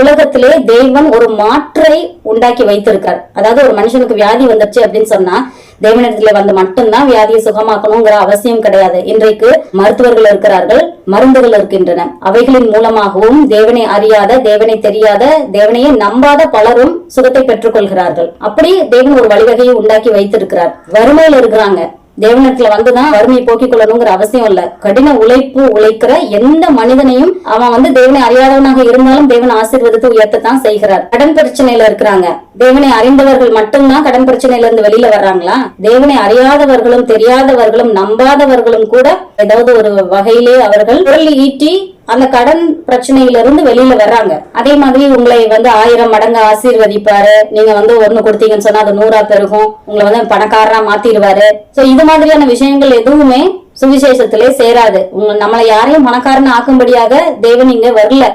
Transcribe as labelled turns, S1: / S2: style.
S1: உலகத்திலே தெய்வன் ஒரு மாற்றை உண்டாக்கி வைத்திருக்கார். அதாவது ஒரு மனுஷனுக்கு வியாதி வந்துருச்சு அப்படின்னு சொன்னா தெய்வனிடத்துல வந்து மட்டும்தான் வியாதியை சுகமாக்கணுங்கிற அவசியம் கிடையாது. இன்றைக்கு மருத்துவர்கள் இருக்கிறார்கள் மருந்துகள் இருக்கின்றன. அவைகளின் மூலமாகவும் தேவனை அறியாத தேவனை தெரியாத தேவனையே நம்பாத பலரும் சுகத்தை பெற்றுக் கொள்கிறார்கள் அப்படி தேவன் ஒரு வழிவகையை உண்டாக்கி வைத்திருக்கிறார். வறுமையில் இருக்கிறாங்க. தேவனத்துல வந்துதான் வறுமையை போக்கிக் கொள்ளணுங்கிற அவசியம் இல்ல. கடின உழைப்பு உழைக்கிற எந்த மனிதனையும் அவன் வந்து தேவனை அறியாதவனாக இருந்தாலும் தேவன் ஆசீர்வாதத்தை உயர்த்தத்தான் செய்கிறார். கடன் பிரச்சனையில இருக்கிறாங்க. தேவனை அறிந்தவர்கள் மட்டும்தான் கடன் பிரச்சனையில இருந்து வெளியில வர்றாங்களா? தேவனை அறியாதவர்களும் தெரியாதவர்களும் நம்பாதவர்களும் கூட ஏதாவது ஒரு வகையிலே அவர்கள் பொருள் ஈட்டி அந்த கடன் பிரச்சனையிலிருந்து வெளியில வர்றாங்க. அதே மாதிரி உங்களை வந்து ஆயிரம் மடங்கு ஆசீர்வதிப்பாரு. நீங்க வந்து ஒண்ணு கொடுத்தீங்கன்னு சொன்னா அது நூறா பெருகும். உங்களை வந்து பணக்காரரா மாத்திடுவாரு. சோ இது மாதிரியான விஷயங்கள் எதுவுமே சுவிசேஷத்திலே சேராது. உங்க நம்மளை யாரையும் பணக்காரன் ஆக்கும்படியாக தேவன் இங்க வரல.